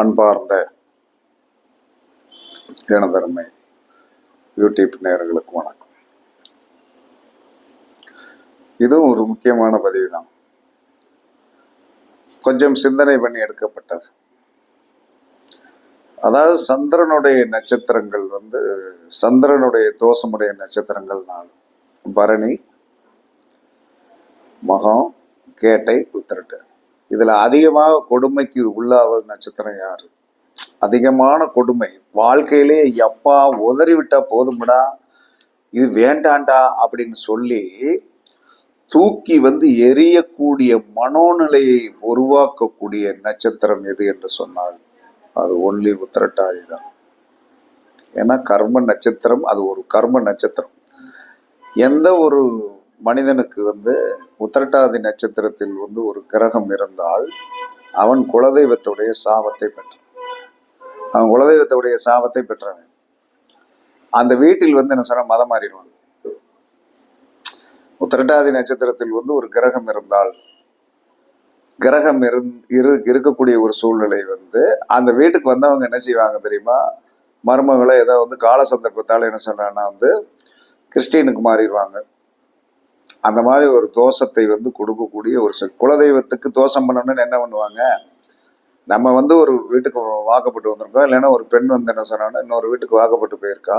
அன்பார்ந்த எனதருமை யூடியூப் நேர்களுக்கு வணக்கம். இதுவும் ஒரு முக்கியமான பதிவு தான் கொஞ்சம் சிந்தனை பண்ணி எடுக்கப்பட்டது. அதாவது சந்திரனுடைய நட்சத்திரங்கள் வந்து சந்திரனுடைய தோஷமுடைய நட்சத்திரங்கள் நாலு பரணி மகம் கேட்டை உத்திரட்டு. இதுல அதிகமாக கொடுமைக்கு உள்ளாவது நட்சத்திரம் யாரு? அதிகமான கொடுமை. வாழ்க்கையிலே எப்பா உதறிவிட்டா போதும்டா இது வேண்டாண்டா அப்படின்னு சொல்லி தூக்கி வந்து எரியக்கூடிய மனோநிலையை உருவாக்கக்கூடிய நட்சத்திரம் எது என்று சொன்னால் அது ஒன்லி உத்திரட்டாதி தான். ஏன்னா கர்ம நட்சத்திரம் அது ஒரு கர்ம நட்சத்திரம். எந்த ஒரு மனிதனுக்கு வந்து உத்திரட்டாதி நட்சத்திரத்தில் வந்து ஒரு கிரகம் இருந்தால் அவன் குலதெய்வத்துடைய சாபத்தை பெற்றான். அவன் குலதெய்வத்துடைய சாபத்தை பெற்றவன். அந்த வீட்டில் வந்து என்ன சொன்னா மதம் மாறிடுவான். உத்திரட்டாதி நட்சத்திரத்தில் வந்து ஒரு கிரகம் இருந்தால் கிரகம் இருந் இரு இருக்கக்கூடிய ஒரு சூழ்நிலை வந்து அந்த வீட்டுக்கு வந்து அவங்க என்ன செய்வாங்க தெரியுமா? மருமகளை ஏதோ வந்து கால சந்தர்ப்பத்தால் என்ன சொல்றாங்கன்னா வந்து கிறிஸ்டினுக்கு மாறிடுவாங்க. அந்த மாதிரி ஒரு தோஷத்தை வந்து கொடுக்கக்கூடிய ஒரு குலதெய்வத்துக்கு தோஷம் பண்ணணும்னு என்ன பண்ணுவாங்க? நம்ம வந்து ஒரு வீட்டுக்கு வாக்கப்பட்டு வந்திருக்கோம். இல்லைன்னா ஒரு பெண் வந்து என்ன சொன்னான்னா இன்னொரு வீட்டுக்கு வாக்கப்பட்டு போயிருக்கா.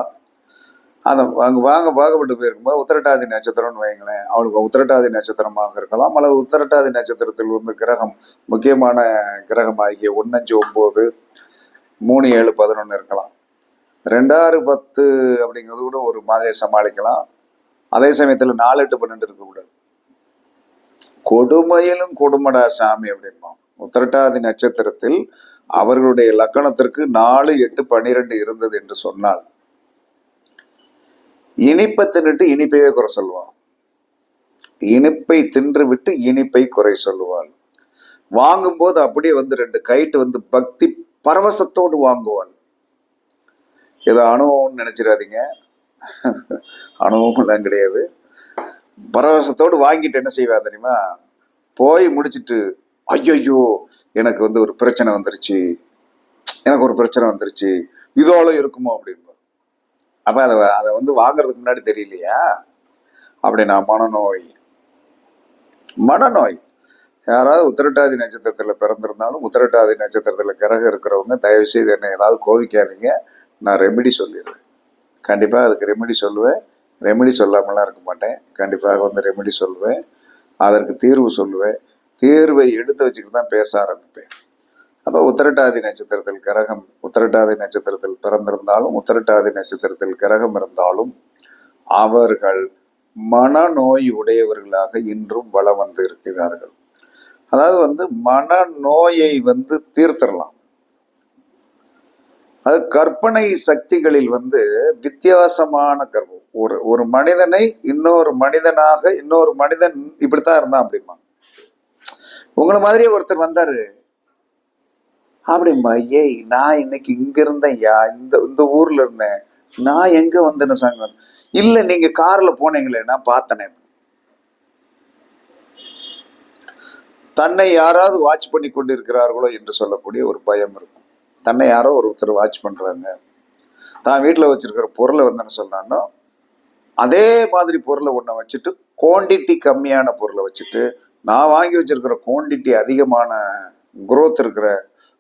அந்த அங்கே வாங்க வாக்கப்பட்டு போயிருக்கும்போது உத்திரட்டாதி நட்சத்திரம்னு வைங்களேன். அவளுக்கு உத்திரட்டாதி நட்சத்திரமாக இருக்கலாம். அல்லது உத்திரட்டாதி நட்சத்திரத்தில் வந்து கிரகம் முக்கியமான கிரகம் ஆகிய ஒன்னஞ்சு ஒம்பது மூணு ஏழு பதினொன்று இருக்கலாம். ரெண்டாறு பத்து அப்படிங்கிறது கூட ஒரு மாதிரியை சமாளிக்கலாம். அதே சமயத்தில் நாலு எட்டு பன்னெண்டு இருக்கக்கூடாது கொடுமையிலும் கொடுமடா சாமி அப்படிம்பான். உத்திரட்டாதி நட்சத்திரத்தில் அவர்களுடைய லக்கணத்திற்கு நாலு எட்டு பன்னிரெண்டு இருந்தது என்று சொன்னால் இனிப்பை தின்னுட்டு இனிப்பையே குறை சொல்லுவான் இனிப்பை தின்று விட்டு இனிப்பை குறை சொல்லுவாள் வாங்கும்போது அப்படியே வந்து ரெண்டு கைட்டு வந்து பக்தி பரவசத்தோடு வாங்குவாள். ஏதோ அனுபவம்னு நினைச்சிடாதீங்க. அனுபவம்லாம் கிடையாது. பரவசத்தோடு வாங்கிட்டு என்ன செய்வா தெரியுமா? போய் முடிச்சிட்டு ஐயோ எனக்கு வந்து ஒரு பிரச்சனை வந்துருச்சு. எனக்கு ஒரு பிரச்சனை வந்துருச்சு. இதோட இருக்குமோ அப்படின்பா அப்போ அதை அதை வந்து வாங்குறதுக்கு முன்னாடி தெரியலையா? அப்படின்னா மனநோய். மனநோய். யாராவது உத்திரட்டாதி நட்சத்திரத்தில் பிறந்திருந்தாலும் உத்திரட்டாதி நட்சத்திரத்தில் கிரகம் இருக்கிறவங்க தயவுசெய்து என்னை ஏதாவது கோவிக்காதீங்க. நான் ரெமெடி சொல்லிடுறேன். கண்டிப்பாக அதுக்கு ரெமெடி சொல்லுவேன். ரெமெடி சொல்லாமலாம் இருக்க மாட்டேன். கண்டிப்பாக வந்து ரெமெடி சொல்லுவேன். அதற்கு தீர்வு சொல்லுவேன். தீர்வை எடுத்து வச்சுக்கிட்டு தான் பேச ஆரம்பிப்பேன். அப்போ உத்திரட்டாதி நட்சத்திரத்தில் கிரகம் உத்திரட்டாதி நட்சத்திரத்தில் பிறந்திருந்தாலும் உத்திரட்டாதி நட்சத்திரத்தில் கிரகம் இருந்தாலும் அவர்கள் மனநோய் உடையவர்களாக இன்றும் வளம் வந்து இருக்கிறார்கள். அதாவது வந்து மனநோயை வந்து தீர்த்திடலாம் அது கற்பனை சக்திகளில் வந்து வித்தியாசமான கர்வம். ஒரு ஒரு மனிதனை இன்னொரு மனிதனாக இன்னொரு மனிதன் இப்படித்தான் இருந்தான் அப்படிமா உங்களை மாதிரியே ஒருத்தர் வந்தாரு. அப்படிம்பா ஏய் நான் இன்னைக்கு இங்க இருந்தேன் யா இந்த இந்த ஊர்ல இருந்தேன். நான் எங்க வந்தேன்னு சாங்க இல்ல நீங்க கார்ல போனீங்களே நான் பார்த்தனே. தன்னை யாராவது வாட்ச் பண்ணி கொண்டு இருக்கிறார்களோ என்று சொல்லக்கூடிய ஒரு பயம் இருக்கும். தன்னை யாரோ ஒருத்தர் வாட்ச் பண்ணுறாங்க தான் வீட்டில் வச்சுருக்கிற பொருளை வந்து என்ன சொன்னான்னா அதே மாதிரி பொருளை ஒன்றை வச்சுட்டு குவான்டிட்டி கம்மியான பொருளை வச்சுட்டு நான் வாங்கி வச்சிருக்கிற குவாண்டிட்டி அதிகமான குரோத் இருக்கிற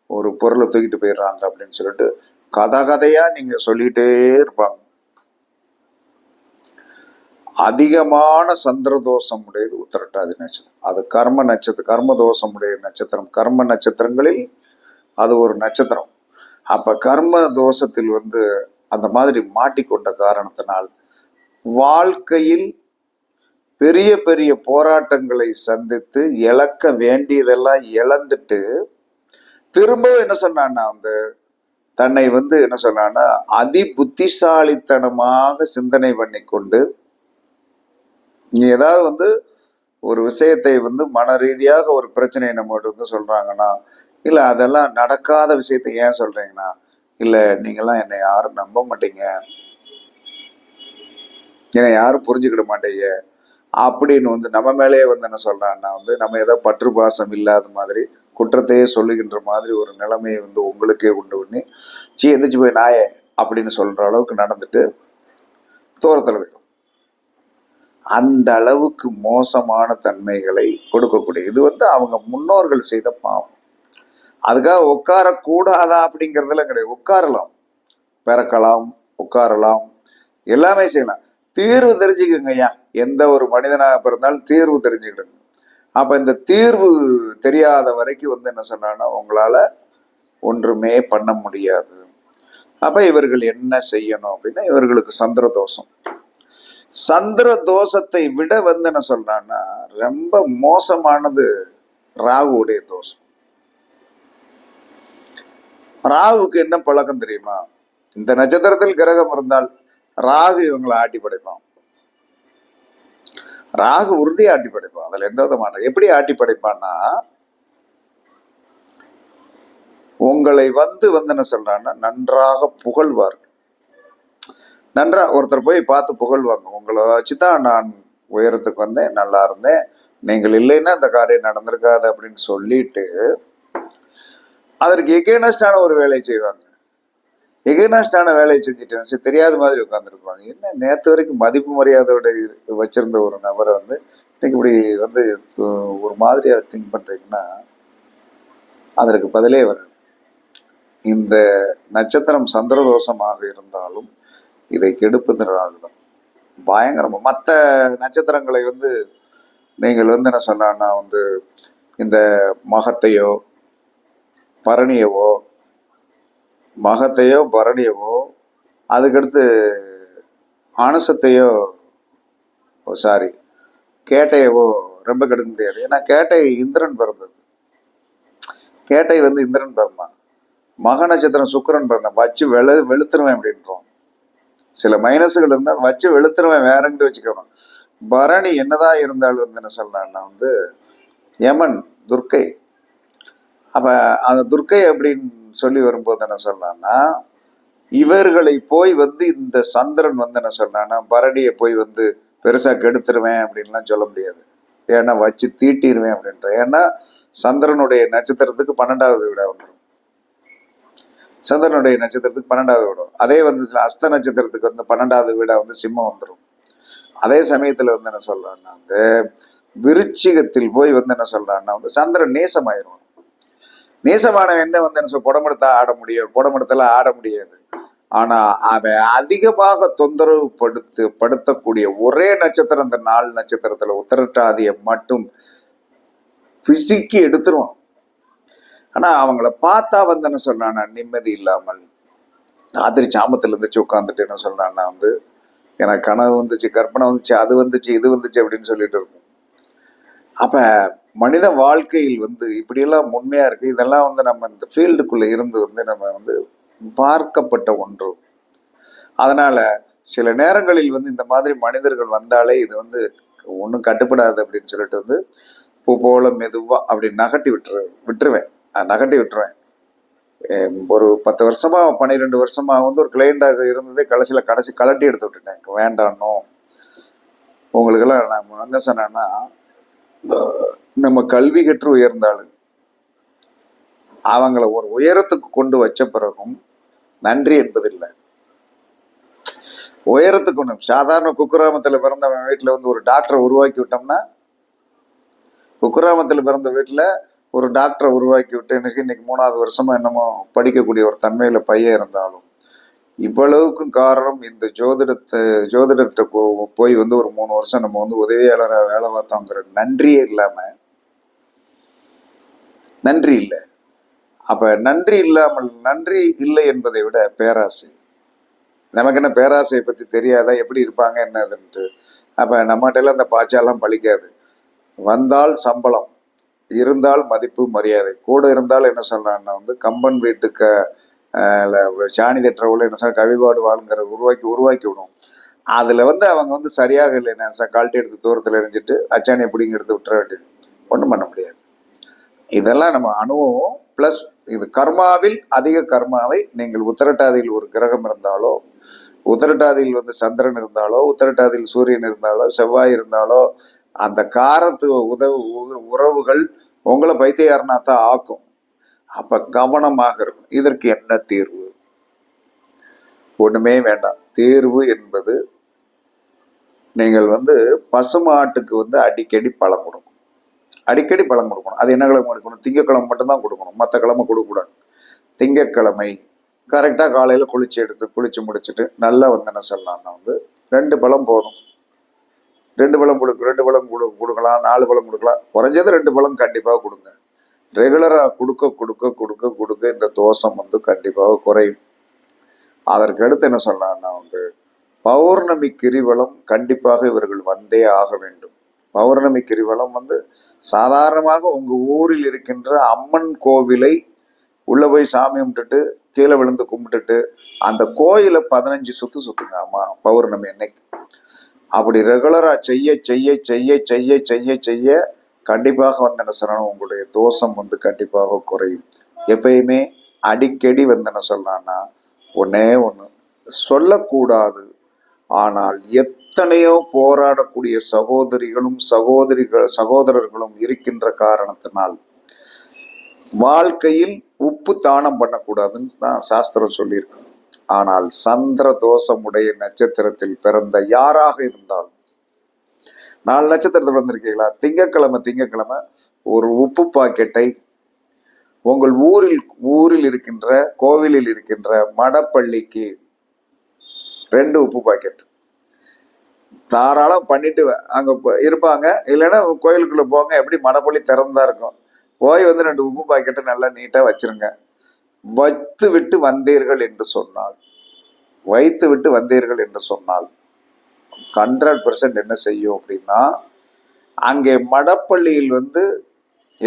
ஒரு பொருளை தூக்கிட்டு போயிடுறாங்க அப்படின்னு சொல்லிட்டு கதை கதையாக நீங்கள் சொல்லிகிட்டே இருப்பாங்க. அதிகமான சந்திர தோஷம் உடையது உத்திரட்டாதி நட்சத்திரம். அது கர்ம நட்சத்திரம் கர்ம தோஷம் உடைய நட்சத்திரம். கர்ம நட்சத்திரங்களில் அது ஒரு நட்சத்திரம். அப்ப கர்ம தோஷத்தில் வந்து அந்த மாதிரி மாட்டிக்கொண்ட காரணத்தினால் வாழ்க்கையில் பெரிய பெரிய போராட்டங்களை சந்தித்து இழக்க வேண்டியதெல்லாம் இழந்துட்டு திரும்பவும் என்ன சொன்னான்னா வந்து தன்னை வந்து என்ன சொன்னான்னா அதி புத்திசாலித்தனமாக சிந்தனை பண்ணி கொண்டு நீ ஏதாவது வந்து ஒரு விஷயத்தை வந்து மன ரீதியாக ஒரு பிரச்சனையை நம்மகிட்ட வந்து சொல்றாங்கன்னா இல்லை அதெல்லாம் நடக்காத விஷயத்தை ஏன் சொல்றீங்கன்னா இல்லை நீங்களாம் என்னை யாரும் நம்ப மாட்டீங்க. என்னை யாரும் புரிஞ்சுக்கிட மாட்டீங்க. அப்படின்னு வந்து நம்ம மேலேயே வந்து என்ன சொல்றான்னா வந்து நம்ம ஏதோ பற்று பாசம் இல்லாத மாதிரி குற்றத்தையே சொல்லுகின்ற மாதிரி ஒரு நிலைமையை வந்து உங்களுக்கே உண்டு பண்ணி சீ எந்திரிச்சு போய் நாயே அப்படின்னு சொல்ற அளவுக்கு நடந்துட்டு தூரத்தில் போயிடும் அந்த அளவுக்கு மோசமான தன்மைகளை கொடுக்கக்கூடிய இது வந்து அவங்க முன்னோர்கள் செய்த பாவம். அதுக்காக உட்காரக்கூடாதா அப்படிங்கிறதுல கிடையாது. உட்காரலாம். பிறக்கலாம் உட்காரலாம். எல்லாமே செய்யலாம். தீர்வு தெரிஞ்சுக்கோங்க ஐயா. எந்த ஒரு மனிதனாக பிறந்தாலும் தீர்வு தெரிஞ்சுக்கிடுங்க. அப்போ இந்த தீர்வு தெரியாத வரைக்கும் வந்து என்ன சொன்னான்னா உங்களால் ஒன்றுமே பண்ண முடியாது. அப்போ இவர்கள் என்ன செய்யணும் அப்படின்னா இவர்களுக்கு சந்திர தோஷம். சந்திர தோஷத்தை விட வந்து என்ன சொல்றான்னா ரொம்ப மோசமானது ராகுடைய தோஷம். ராகுவுக்கு என்ன பழக்கம் தெரியுமா? இந்த நட்சத்திரத்தில் கிரகம் இருந்தால் ராகு இவங்களை ஆட்டி படைப்பான். ராகு உறுதி ஆட்டி படைப்பான். அதுல எந்த விதமான எப்படி ஆட்டி படைப்பான்னா உங்களை வந்து வந்து என்ன சொல்றான்னா நன்றாக புகழ்வார். நன்றா ஒருத்தர் போய் பார்த்து புகழ்வாங்க. உங்களை வச்சுதான் நான் உயரத்துக்கு வந்தேன் நல்லா இருந்தேன். நீங்கள் இல்லைன்னா இந்த காரியம் நடந்திருக்காது அப்படின்னு சொல்லிட்டு அதற்கு எகேனஸ்டான ஒரு வேலையை செய்வாங்க. எகேனஸ்டான வேலையை செஞ்சுட்டு சரி தெரியாத மாதிரி உட்காந்துருப்பாங்க என்ன நேற்று வரைக்கும் மதிப்பு மரியாதையோட வச்சிருந்த ஒரு நபரை வந்து இன்னைக்கு இப்படி வந்து ஒரு மாதிரியாக திங்க் பண்ணுறீங்கன்னா அதற்கு பதிலே வராது. இந்த நட்சத்திரம் சந்திரதோஷமாக இருந்தாலும் இதை கெடுப்பது தான் பயங்கரமாக மற்ற நட்சத்திரங்களை வந்து நீங்கள் வந்து என்ன சொன்னான்னா வந்து இந்த மகத்தையோ பரணியவோ மகத்தையோ பரணியவோ அதுக்கடுத்து அனுசத்தையோ சாரி கேட்டையவோ ரொம்ப கெடுக்க முடியாது. ஏன்னா கேட்டை இந்திரன் பிறந்தது. கேட்டை வந்து இந்திரன் பிறந்தான் மக நட்சத்திரம் சுக்கரன் பிறந்தான் வச்சு வெளு வெளுத்துருவேன் அப்படின்றோம். சில மைனஸுகள் இருந்தால் வச்சு வெளுத்துருவேன் வேறங்கிட்டு வச்சுக்கணும். பரணி என்னதான் இருந்தாலும் வந்து என்ன சொல்லலாம்னா வந்து யமன் துர்க்கை அப்ப அந்த துர்க்கை அப்படின்னு சொல்லி வரும்போது என்ன சொல்லலாம்னா இவர்களை போய் வந்து இந்த சந்திரன் வந்து என்ன சொன்னான்னா பரணியை போய் வந்து பெருசா கெடுத்துருவேன் அப்படின்லாம் சொல்ல முடியாது. ஏன்னா வச்சு தீட்டிடுவேன் அப்படின்ற ஏன்னா சந்திரனுடைய நட்சத்திரத்துக்கு பன்னெண்டாவது விட வந்துடும் சந்திரனுடைய நட்சத்திரத்துக்கு பன்னெண்டாவது விடம். அதே வந்து சில அஸ்த நட்சத்திரத்துக்கு வந்து பன்னெண்டாவது வீடா வந்து சிம்மம் வந்துடும் அதே சமயத்துல வந்து என்ன சொல்றான்னா வந்து விருச்சிகத்தில் போய் வந்து என்ன சொல்றான்னா வந்து சந்திரன் நேசமாயிரும். நேசமான என்ன வந்து சொல் புடமெடுத்தா ஆட முடியும் புடமெடுத்தெல்லாம் ஆட முடியாது. ஆனா அவன் அதிகமாக தொந்தரவு படுத்து படுத்தக்கூடிய ஒரே நட்சத்திரம் இந்த நாலு நட்சத்திரத்துல உத்தரட்டாதியை மட்டும் பிசுக்கி எடுத்துருவான். ஆனா அவங்கள பார்த்தா வந்தேன்னு சொன்னானா நிம்மதி இல்லாமல். ராத்திரி சாமத்துல இருந்துச்சு உட்காந்துட்டு என்ன சொன்னான்னா வந்து எனக்கு கனவு வந்துச்சு கற்பனை வந்துச்சு அது வந்துச்சு இது வந்துச்சு அப்படின்னு சொல்லிட்டு இருக்கும். அப்ப மனித வாழ்க்கையில் வந்து இப்படியெல்லாம் உண்மையா இருக்கு. இதெல்லாம் வந்து நம்ம இந்த ஃபீல்டுக்குள்ள இருந்து வந்து நம்ம வந்து பார்க்கப்பட்ட ஒன்று. அதனால சில நேரங்களில் வந்து இந்த மாதிரி மனிதர்கள் வந்தாலே இது வந்து ஒன்றும் கட்டுப்படாது அப்படின்னு சொல்லிட்டு வந்து பூ போல மெதுவா அப்படி நகட்டி விட்டுரு விட்டுருவேன். நகட்டி விட்டுருவேன். ஒரு பத்து வருஷமா பன்னிரெண்டு வருஷமா வந்து ஒரு கிளைண்டாக இருந்ததே கடைசியில் கடைசி கலட்டி எடுத்து விட்டுட்டேன். எனக்கு வேண்டானோ உங்களுக்கெல்லாம் நான் என்ன சொன்னேன்னா நம்ம கல்வி கற்று உயர்ந்தாலும் அவங்கள ஒரு உயரத்துக்கு கொண்டு வச்ச பிறகும் நன்றி என்பதில்லை. உயரத்துக்கு ஒன்று சாதாரண குக்கிராமத்தில் பிறந்தவன் வீட்டில் வந்து ஒரு டாக்டரை உருவாக்கி விட்டோம்னா குக்கிராமத்தில் பிறந்த வீட்டில் ஒரு டாக்டரை உருவாக்கி விட்டு எனக்கு இன்னைக்கு மூணாவது வருஷமா என்னமோ படிக்கக்கூடிய ஒரு தன்மையில் பையன் இருந்தாலும் இவ்வளவுக்கும் காரணம் இந்த ஜோதிடத்தை ஜோதிடர்கிட்ட போ- போய் வந்து ஒரு மூணு வருஷம் நம்ம வந்து உதவியாளராக வேலை பார்த்தோங்கிற நன்றியே இல்லாமல் நன்றி இல்லை. அப்ப நன்றி இல்லாமல் நன்றி இல்லை என்பதை விட பேராசை. நமக்கு என்ன பேராசையை பத்தி தெரியாதா? எப்படி இருப்பாங்க என்னதுன்ட்டு. அப்ப நம்மகிட்டலாம் அந்த பாய்ச்சாலாம் பழிக்காது. வந்தால் சம்பளம் இருந்தால் மதிப்பு மரியாதை. கூட இருந்தால் என்ன சொல்றான்னா வந்து கம்பன் வீட்டுக்கு சாணி தட்டுறவுல என்ன சார் கவிபாடு வாழுங்கிறத உருவாக்கி உருவாக்கி விடும். அதுல வந்து அவங்க வந்து சரியாக இல்லை என்ன கழட்டி எடுத்து தூரத்தில் எரிஞ்சிட்டு அச்சாணியை பிடிங்கி எடுத்து விட்டுற வேண்டியது. ஒன்றும் பண்ண முடியாது. இதெல்லாம் நம்ம அனுபவம் பிளஸ் இது கர்மாவில் அதிக கர்மாவை நீங்கள் உத்தரட்டாதியில் ஒரு கிரகம் இருந்தாலோ உத்தரட்டாதியில் வந்து சந்திரன் இருந்தாலோ உத்தரட்டாதியில் சூரியன் இருந்தாலோ செவ்வாய் இருந்தாலோ அந்த காரத்து உதவு உ- உறவுகள் உங்களை பைத்தியாரனா தான் ஆக்கும். அப்ப கவனமாக இருக்கும். இதற்கு என்ன தீர்வு? ஒண்ணுமே வேண்டாம். தீர்வு என்பது நீங்கள் வந்து பசுமாட்டுக்கு வந்து அடிக்கடி பழம் கொடுக்கும். அடிக்கடி பழம் கொடுக்கணும். அது என்ன கிழமை கொடுக்கணும்? திங்கக்கிழமை மட்டும்தான் கொடுக்கணும். மற்ற கிழமை கொடுக்கக்கூடாது. திங்கக்கிழமை கரெக்டாக காலையில் குளிச்சு எடுத்து குளிச்சு முடிச்சுட்டு நல்லா வந்து என்ன சொல்லலாம்னா வந்து ரெண்டு பழம் போதும். ரெண்டு பழம் கொடுக்கு ரெண்டு பழம் கொடு கொடுக்கலாம் நாலு பழம் கொடுக்கலாம். குறைஞ்சது ரெண்டு பழம் கண்டிப்பாக கொடுங்க. ரெகுலராக கொடுக்க கொடுக்க கொடுக்க கொடுக்க இந்த தோஷம் வந்து கண்டிப்பாக குறையும். அதற்கு அடுத்து என்ன சொல்லலாம்னா வந்து பௌர்ணமி கிரிவலம் கண்டிப்பாக இவர்கள் வந்தே ஆக வேண்டும். பௌர்ணமி கிரிவலம் வந்து சாதாரணமாக உங்கள் ஊரில் இருக்கின்ற அம்மன் கோவிலை உள்ளே போய் சாமி கும்பிட்டுட்டு கீழே விழுந்து கும்பிட்டுட்டு அந்த கோயிலை பதினஞ்சு சுற்று சுத்துங்க அம்மா பௌர்ணமி அன்னைக்கு. அப்படி ரெகுலரா செய்ய செய்ய செய்ய செய்ய செய்ய செய்ய கண்டிப்பாக வந்து என்ன சொல்லணும் உங்களுடைய தோஷம் வந்து கண்டிப்பாக குறையும். எப்பயுமே அடிக்கடி வந்து என்ன சொல்லலாம்னா ஒன்னே ஒன்று சொல்லக்கூடாது. ஆனால் எத் எத்தனையோ போராடக்கூடிய சகோதரிகளும் சகோதரிகள் சகோதரர்களும் இருக்கின்ற காரணத்தினால் வாழ்க்கையில் உப்பு தானம் பண்ணக்கூடாதுன்னு தான் சாஸ்திரம் சொல்லியிருக்கு. ஆனால் சந்திர தோஷமுடைய நட்சத்திரத்தில் பிறந்த யாராக இருந்தாலும் நாலு நட்சத்திரத்தில் பிறந்திருக்கீங்களா? திங்கக்கிழமை திங்கக்கிழமை ஒரு உப்பு பாக்கெட்டை உங்கள் ஊரில் ஊரில் இருக்கின்ற கோவிலில் இருக்கின்ற மடப்பள்ளிக்கு ரெண்டு உப்பு பாக்கெட் தாராளம் பண்ணிட்டு அங்கே இருப்பாங்க. இல்லைன்னா கோயிலுக்குள்ளே போங்க. எப்படி மடப்பள்ளி திறந்தா இருக்கும். போய் வந்து ரெண்டு உப்பு பாக்கெட்டு நல்லா நீட்டாக வச்சிருங்க. வைத்து விட்டு வந்தீர்கள் என்று சொன்னால். வைத்து விட்டு வந்தீர்கள் என்று சொன்னால் ஹண்ட்ரட் பர்சன்ட் என்ன செய்யும் அப்படின்னா அங்கே மடப்பள்ளியில் வந்து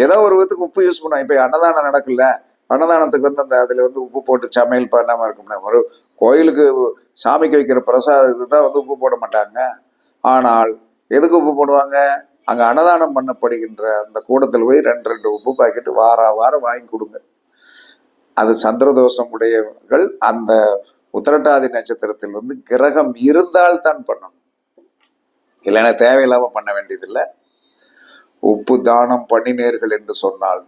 ஏதோ ஒரு விதத்துக்கு உப்பு யூஸ் பண்ணுவோம் இப்போ அன்னதானம் நடக்கல. அன்னதானத்துக்கு வந்து அந்த அதில் வந்து உப்பு போட்டு சமையல் பண்ணாமல் இருக்கும்னா ஒரு கோயிலுக்கு சாமிக்கு வைக்கிற பிரசாதத்துக்கு தான் வந்து உப்பு போட மாட்டாங்க. ஆனால் எதுக்கு உப்பு போடுவாங்க? அங்கே அன்னதானம் பண்ணப்படுகின்ற அந்த கூடத்தில் போய் ரெண்டு ரெண்டு உப்பு பாக்கெட்டு வார வாரம் வாங்கி கொடுங்க. அது சந்திரதோஷம் உடையவர்கள் அந்த உத்திரட்டாதி நட்சத்திரத்தில் வந்து கிரகம் இருந்தால் தான் பண்ணணும். இல்லைன்னா தேவையில்லாம பண்ண வேண்டியதில்லை. உப்பு தானம் பண்ணினீர்கள் என்று சொன்னால்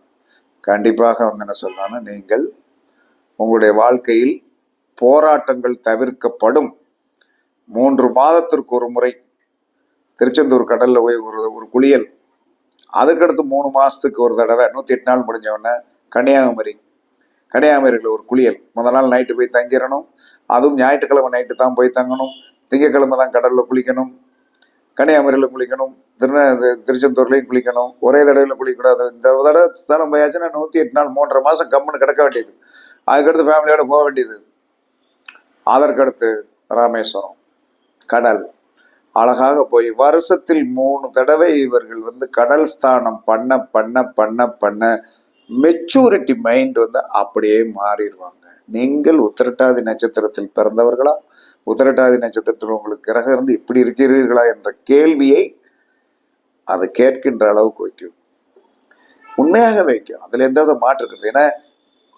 கண்டிப்பாக வந்து என்ன சொல்லலாம்னா நீங்கள் உங்களுடைய வாழ்க்கையில் போராட்டங்கள் தவிர்க்கப்படும். மூன்று மாதத்திற்கு ஒரு முறை திருச்செந்தூர் கடலில் போய் ஒரு ஒரு குளியல். அதுக்கடுத்து மூணு மாதத்துக்கு ஒரு தடவை நூற்றி எட்டு நாள் முடிஞ்ச உடனே கன்னியாகுமரி. கன்னியாகுமரியில் ஒரு குளியல். முதல் நாள் நைட்டு போய் தங்கிடணும். அதுவும் ஞாயிற்றுக்கிழமை நைட்டு தான் போய் தங்கணும். திங்கக்கிழமை தான் கடலில் குளிக்கணும். கன்னியாகுமரியில் குளிக்கணும். திருந திருச்செந்தூர்லேயும் குளிக்கணும். ஒரே தடவையில் குளிக்கக்கூடாது. இந்த தடவை ஸ்தானம் போயாச்சுன்னா நூற்றி எட்டு நாள் மூன்றரை மாதம் கம்முன்னு கிடக்க வேண்டியது. அதுக்கடுத்து ஃபேமிலியோடு போக வேண்டியது. அதற்கடுத்து ராமேஸ்வரம். கடல். அழகாக போய் வருஷத்தில் மூணு தடவை இவர்கள் வந்து கடல் ஸ்தானம் பண்ண பண்ண பண்ண பண்ண மெச்சூரிட்டி மைண்ட் வந்து அப்படியே மாறிடுவாங்க. நீங்கள் உத்திரட்டாதி நட்சத்திரத்தில் பிறந்தவர்களா? உத்திரட்டாதி நட்சத்திரத்தில் உங்களுக்கு கிரகம் இருந்து இப்படி இருக்கிறீர்களா என்ற கேள்வியை அதை கேட்கின்ற அளவுக்கு வைக்கும். உண்மையாக வைக்கும். அதில் எந்த வித மாற்று இருக்குது ஏன்னா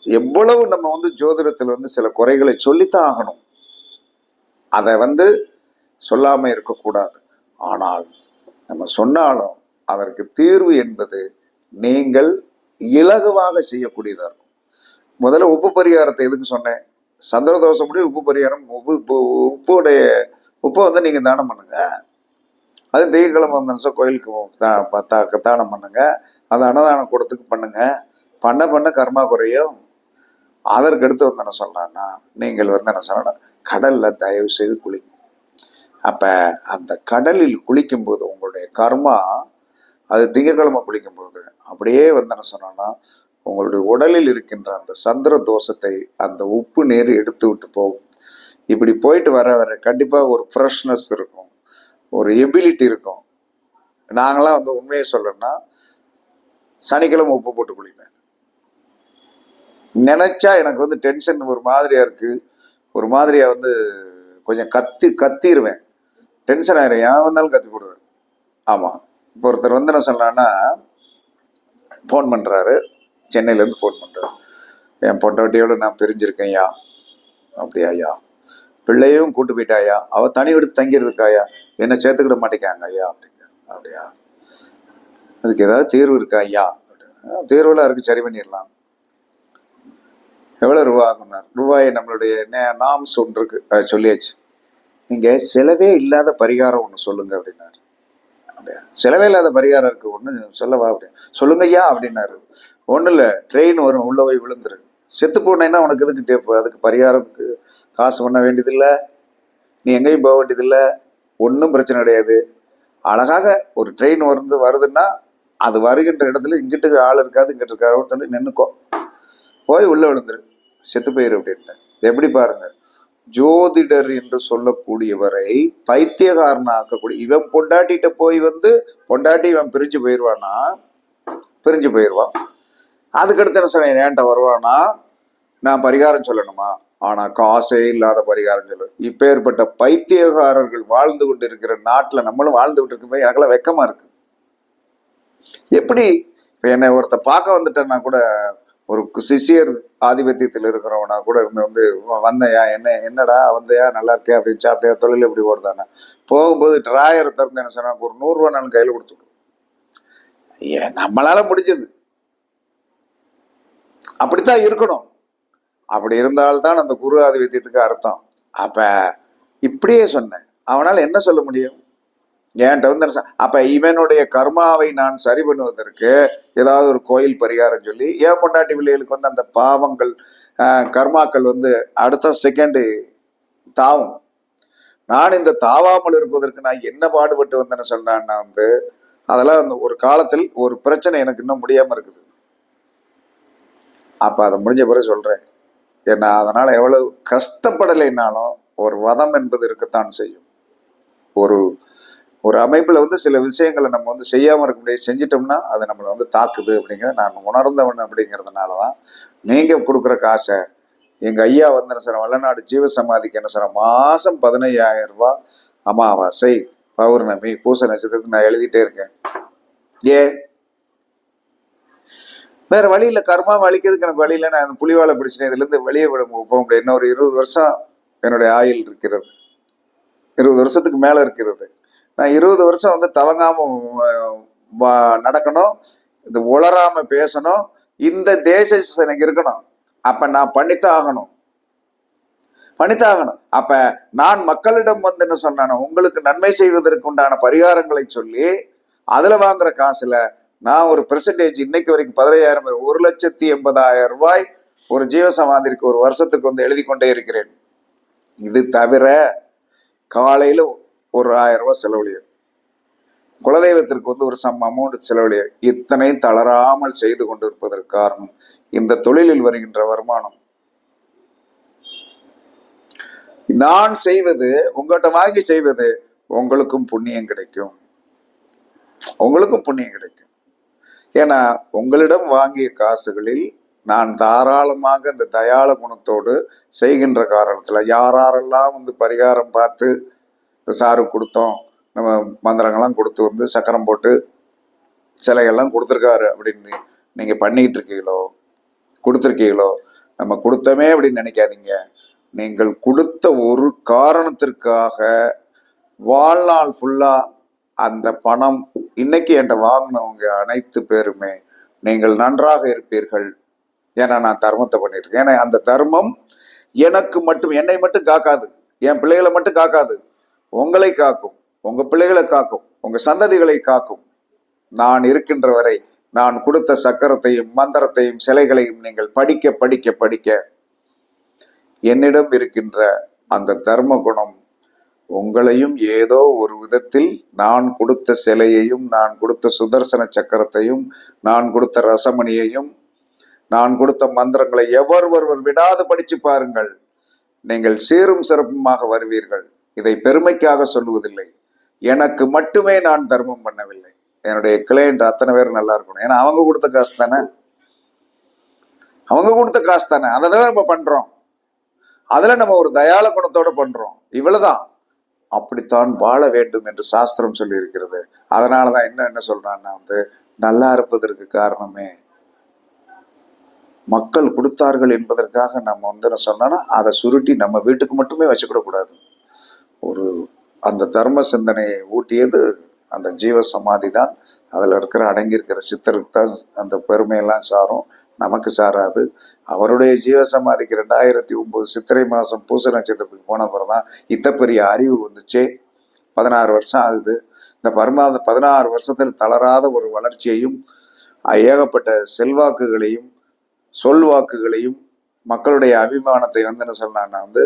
எவ்வளவு நம்ம வந்து ஜோதிடத்தில் வந்து சில குறைகளை சொல்லித்தான் ஆகணும். அதை வந்து சொல்லாமல் இருக்கக்கூடாது. ஆனால் நம்ம சொன்னாலும் அதற்கு தீர்வு என்பது நீங்கள் இலகுவாக செய்யக்கூடியதாக இருக்கும். முதல்ல உப்பு பரிகாரத்தை எதுக்கு சொன்னேன்? சந்திரதோஷம் முடிய உப்பு பரிகாரம் உப்பு உப்பு உப்புடைய உப்பை வந்து நீங்கள் தானம் பண்ணுங்க. அது திங்கக்கிழமை வந்த கோயிலுக்கு தா- தானம் பண்ணுங்க. அந்த அன்னதானம் கூடத்துக்கு பண்ணுங்க. பண்ண பண்ண கர்மா குறையும். அதற்கு அடுத்து வந்து என்ன சொல்கிறேன்னா நீங்கள் வந்து என்ன சொல்றேன்னா கடல்ல தயவு செய்து குளிக்கும் அப்ப அந்த கடலில் குளிக்கும்போது உங்களுடைய கர்மா அது திங்கக்கிழமை குளிக்கும்போது அப்படியே வந்து என்ன சொன்னோம்னா உங்களுடைய உடலில் இருக்கின்ற அந்த சந்திர தோஷத்தை அந்த உப்பு நீர் எடுத்து விட்டு போகும். இப்படி போயிட்டு வர வர கண்டிப்பா ஒரு ஃப்ரெஷ்னஸ் இருக்கும். ஒரு எபிலிட்டி இருக்கும். நாங்களாம் வந்து உண்மையை சொல்லணும்னா சனிக்கிழமை உப்பு போட்டு குளிப்பேன். நினைச்சா எனக்கு வந்து டென்ஷன் ஒரு மாதிரியா இருக்கு. ஒரு மாதிரியா வந்து கொஞ்சம் கத்தி கத்திடுவேன் டென்ஷன் ஆயிரும். ஏன் வந்தாலும் கத்தி போடுவேன் ஆமாம் இப்போ ஒருத்தர் வந்து என்ன சொல்லலாம்னா ஃபோன் பண்ணுறாரு சென்னையிலேருந்து ஃபோன் பண்ணுறாரு என் பொண்டாட்டியோட நான் பிரிஞ்சிருக்கேன் ஐயா அப்படியா ஐயா பிள்ளையும் கூட்டு போயிட்டாயா அவள் தனி விடுத்து தங்கியிருக்காயா என்ன சேர்த்துக்கிட மாட்டேங்காங்க ஐயா அப்படிங்க அப்படியா? அதுக்கு ஏதாவது தீர்வு இருக்கா ஐயா அப்படின்னு. இருக்கு சரி பண்ணிடலாம். எவ்வளோ ரூபா ஆகுனார் ரூபாய் நம்மளுடைய நாம்ஸ் ஒன்று இருக்கு. அதை சொல்லியாச்சு. நீங்கள் செலவே இல்லாத பரிகாரம் ஒன்று சொல்லுங்க அப்படின்னாரு. அப்படியா? செலவே இல்லாத பரிகாரம் இருக்குது ஒன்று சொல்லவா அப்படின்னு சொல்லுங்க ஐயா அப்படின்னாரு. ஒன்றும் இல்லை ட்ரெயின் வரும் உள்ளே போய் விழுந்துரு. செத்து போனேன்னா உனக்கு எதுக்கு டேப்பு அதுக்கு பரிகாரத்துக்கு காசு பண்ண வேண்டியதில்லை? நீ எங்கேயும் போக வேண்டியதில்லை. ஒன்றும் பிரச்சனை கிடையாது. அழகாக ஒரு ட்ரெயின் வந்து வருதுன்னா அது வருகின்ற இடத்துல இங்கிட்டு ஆள் இருக்காது இங்கிட்டு இருக்காரு ஒருத்தர் நின்றுக்கோ போய் உள்ளே விழுந்துரு. செத்து போயிரு அப்படின்ட்டு. எப்படி பாருங்கள் ஜோதிடர் என்று சொல்லக்கூடியவரை பைத்தியகாரனா ஆக்கக்கூடிய இவன் பொண்டாட்டிகிட்ட போய் வந்து பொண்டாட்டி இவன் பிரிஞ்சு போயிடுவானா பிரிஞ்சு போயிடுவான் அதுக்கடுத்து என்ன சொன்னேன் ஏன்ட்ட வருவானா? நான் பரிகாரம் சொல்லணுமா? ஆனா காசே இல்லாத பரிகாரம் சொல்லு. இப்பேற்பட்ட பைத்தியகாரர்கள் வாழ்ந்து கொண்டு இருக்கிற நாட்டில் நம்மளும் வாழ்ந்து கொண்டு இருக்கும்போது எனக்கெல்லாம் வெக்கமா இருக்கு. எப்படி? இப்போ என்னை ஒருத்த பார்க்க வந்துட்டேன்னா கூட ஒரு சிசியர் ஆதிபத்தியத்தில் இருக்கிறவனா கூட இருந்து வந்து வந்தையா? என்ன என்னடா? வந்தையா? நல்லா இருக்கியா அப்படின்னு சாப்பிட்டியா தொழில் எப்படி ஓடுதானே போகும்போது டிராயர் திறந்து என்ன சொன்னா ஒரு நூறுரூவா நான் கையில் கொடுத்துடும் ஏன் நம்மளால முடிஞ்சது. அப்படித்தான் இருக்கணும். அப்படி இருந்தால்தான் அந்த குரு ஆதிபத்தியத்துக்கு அர்த்தம். அப்ப இப்படியே சொன்னேன். அவனால் என்ன சொல்ல முடியும்? என்கிட்ட வந்து அப்போ அப்ப இவனுடைய கர்மாவை நான் சரி பண்ணுவதற்கு ஏதாவது ஒரு கோயில் பரிகாரம் சொல்லி ஏன் பொண்டாட்டி பிள்ளைகளுக்கு வந்து அந்த பாவங்கள் கர்மாக்கள் வந்து அடுத்த செகண்டு தாவும். நான் இந்த தாவாமல் இருப்பதற்கு நான் என்ன பாடுபட்டு வந்தேன்னு சொன்னான்னா வந்து அதெல்லாம் அந்த ஒரு காலத்தில் ஒரு பிரச்சனை எனக்கு இன்னும் முடியாம இருக்குது. அப்ப அதை முடிஞ்ச பிறகு சொல்றேன். ஏன்னா அதனால எவ்வளவு கஷ்டப்படலைனாலும் ஒரு வதம் என்பது இருக்கத்தான் செய்யும். ஒரு ஒரு அமைப்புல வந்து சில விஷயங்களை நம்ம வந்து செய்யாம இருக்க முடியாது செஞ்சிட்டோம்னா அது நம்மளை வந்து தாக்குது அப்படிங்கிறத நான் உணர்ந்தவன் அப்படிங்கிறதுனால தான் நீங்க கொடுக்குற காசை எங்க ஐயா வந்து என்ன சார் வல்லநாடு ஜீவசமாதிக்கு என்ன சார் மாசம் பதினையாயிரம் ரூபா அமாவாசை பௌர்ணமி பூச நட்சத்திரத்துக்கு நான் எழுதிட்டே இருக்கேன். ஏ வேற வழியில கர்மா வலிக்கிறதுக்கு எனக்கு வழியில நான் அந்த புலிவாலை பிடிச்சினேன் இதுல இருந்து வெளியே விட போக முடியாது இன்னும் ஒரு இருபது வருஷம் என்னுடைய ஆயுள் இருக்கிறது. இருபது வருஷத்துக்கு மேல இருக்கிறது. நான் இருபது வருஷம் வந்து தவங்காம நடக்கணும். இது உளராம பேசணும். இந்த தேச எனக்கு இருக்கணும். அப்ப நான் பண்ணித்தான் ஆகணும். பண்ணித்தான் ஆகணும். அப்ப நான் மக்களிடம் வந்து என்ன சொன்னானோ உங்களுக்கு நன்மை செய்வதற்கு உண்டான பரிகாரங்களை சொல்லி அதுல வாங்குற காசுல நான் ஒரு பெர்சன்டேஜ் இன்னைக்கு வரைக்கும் பதினையாயிரம் ஒரு லட்சத்தி எண்பதாயிரம் ரூபாய் ஒரு ஜீவசமாதிக்கு ஒரு வருஷத்துக்கு வந்து எழுதி கொண்டே இருக்கிறேன். இது தவிர காலையில ஒரு ஆயிரம் ரூபாய் செலவழியும். குலதெய்வத்திற்கு வந்து ஒரு சம் அமௌண்ட் செலவழிய இத்தனை தளராமல் செய்து கொண்டிருப்பதற்கு காரணம் இந்த தொழிலில் வருகின்ற வருமானம். நான் செய்வது உங்கள்கிட்ட வாங்கி செய்வது உங்களுக்கும் புண்ணியம் கிடைக்கும். உங்களுக்கும் புண்ணியம் கிடைக்கும். ஏன்னா உங்களிடம் வாங்கிய காசுகளில் நான் தாராளமாக இந்த தயாள குணத்தோடு செய்கின்ற காரணத்துல யாரெல்லாம் வந்து பரிகாரம் பார்த்து இந்த சாரு கொடுத்தோம். நம்ம மந்திரங்கள்லாம் கொடுத்து வந்து சக்கரம் போட்டு சிலையெல்லாம் கொடுத்துருக்காரு அப்படின்னு நீங்கள் பண்ணிக்கிட்டு இருக்கீங்களோ கொடுத்துருக்கீங்களோ? நம்ம கொடுத்தோமே அப்படின்னு நினைக்காதீங்க. நீங்கள் கொடுத்த ஒரு காரணத்திற்காக வாழ்நாள் ஃபுல்லாக அந்த பணம் இன்னைக்கு என்கிட்ட வாங்கினவங்க அனைத்து பேருமே நீங்கள் நன்றாக இருப்பீர்கள். ஏன்னா நான் தர்மத்தை பண்ணிட்டு இருக்கேன். ஏன்னா அந்த தர்மம் எனக்கு மட்டும் என்னை மட்டும் காக்காது. என் பிள்ளைகளை மட்டும் காக்காது. உங்களை காக்கும் உங்க பிள்ளைகளை காக்கும் உங்க சந்ததிகளை காக்கும். நான் இருக்கின்ற வரை நான் கொடுத்த சக்கரத்தையும் மந்திரத்தையும் சிலைகளையும் நீங்கள் படிக்க படிக்க படிக்க. என்னிடம் இருக்கின்ற அந்த தர்ம குணம் உங்களையும் ஏதோ ஒரு விதத்தில் நான் கொடுத்த சிலையையும் நான் கொடுத்த சுதர்சன சக்கரத்தையும் நான் கொடுத்த ரசமணியையும் நான் கொடுத்த மந்திரங்களை எவர் ஒருவர் விடாது படிச்சு பாருங்கள். நீங்கள் சீரும் சிறப்புமாக வருவீர்கள். இதை பெருமைக்காக சொல்லுவதில்லை. எனக்கு மட்டுமே நான் தர்மம் பண்ணவில்லை. என்னுடைய கிளையண்ட் அத்தனை பேர் நல்லா இருக்கணும். ஏன்னா அவங்க கொடுத்த காசு தானே? அவங்க கொடுத்த காசு தானே? அதை தான் நம்ம பண்றோம். அதுல நம்ம ஒரு தயாள குணத்தோட பண்றோம். இவ்வளவுதான். அப்படித்தான் வாழ வேண்டும் என்று சாஸ்திரம் சொல்லி இருக்கிறது அதனாலதான் இன்னும் என்ன சொல்றான்னா வந்து நல்லா இருப்பதற்கு காரணமே மக்கள் கொடுத்தார்கள் என்பதற்காக நம்ம வந்து என்ன சொன்னோம்னா அதை சுருட்டி நம்ம வீட்டுக்கு மட்டுமே வச்சுக்கிடக்கூடாது. ஒரு அந்த தர்ம சிந்தனையை ஊட்டியது அந்த ஜீவ சமாதி தான். அதில் இருக்கிற அடங்கியிருக்கிற சித்தருக்கு தான் அந்த பெருமையெல்லாம் சாரும். நமக்கு சாராது. அவருடைய ஜீவ சமாதிக்கு ரெண்டாயிரத்தி ஒம்பது சித்திரை மாதம் பூச நட்சத்திரத்துக்கு போன பிறகு தான் இத்த பெரிய அறிவு வந்துச்சு. பதினாறு வருஷம் ஆகுது. இந்த பரமாத பதினாறு வருஷத்தில் தளராத ஒரு வளர்ச்சியையும் ஏகப்பட்ட செல்வாக்குகளையும் சொல்வாக்குகளையும் மக்களுடைய அபிமானத்தை வந்து என்ன சொன்னான்னா வந்து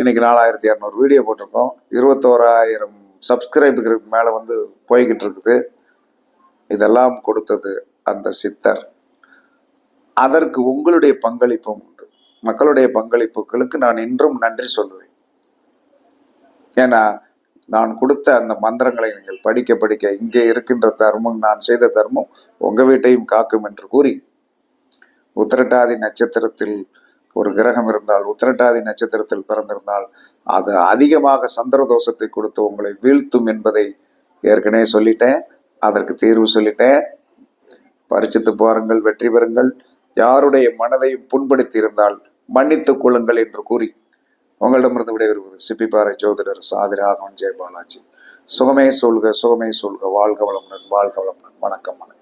இன்னைக்கு நாலாயிரத்தி இரநூறு வீடியோ போட்டிருக்கோம். இருபத்தோராயிரம் சப்ஸ்கிரைபருக்கு மேலே வந்து போய்கிட்டு இருக்குது. இதெல்லாம் கொடுத்தது அந்த சித்தர். அதற்கு உங்களுடைய பங்களிப்பும் உண்டு. மக்களுடைய பங்களிப்புகளுக்கு நான் இன்றும் நன்றி சொல்லுவேன். ஏன்னா நான் கொடுத்த அந்த மந்திரங்களை நீங்கள் படிக்க படிக்க இங்கே இருக்கின்ற தர்மம் நான் செய்த தர்மம் உங்கள் வீட்டையும் காக்கும் என்று கூறி உத்திரட்டாதி நட்சத்திரத்தில் ஒரு கிரகம் இருந்தால் உத்திரட்டாதி நட்சத்திரத்தில் பிறந்திருந்தால் அது அதிகமாக சந்திர தோஷத்தை கொடுத்து உங்களை வீழ்த்தும் என்பதை ஏற்கனவே சொல்லிட்டேன். அதற்கு தீர்வு சொல்லிட்டேன். பரிச்சித்து பாருங்கள் வெற்றி பெறுங்கள். யாருடைய மனதையும் புண்படுத்தி இருந்தால் மன்னித்துக் கொள்ளுங்கள் என்று கூறி உங்களிடமிருந்து விடைபெறுவது சிப்பிப்பாறை ஜோதிடர் சாதி ராகவன் ஜெய பாலாஜி சுகமே சொல்க சுகமே சொல்க. வாழ்க வளமுடன் வாழ்க வளமுடன். வணக்கம் வணக்கம்.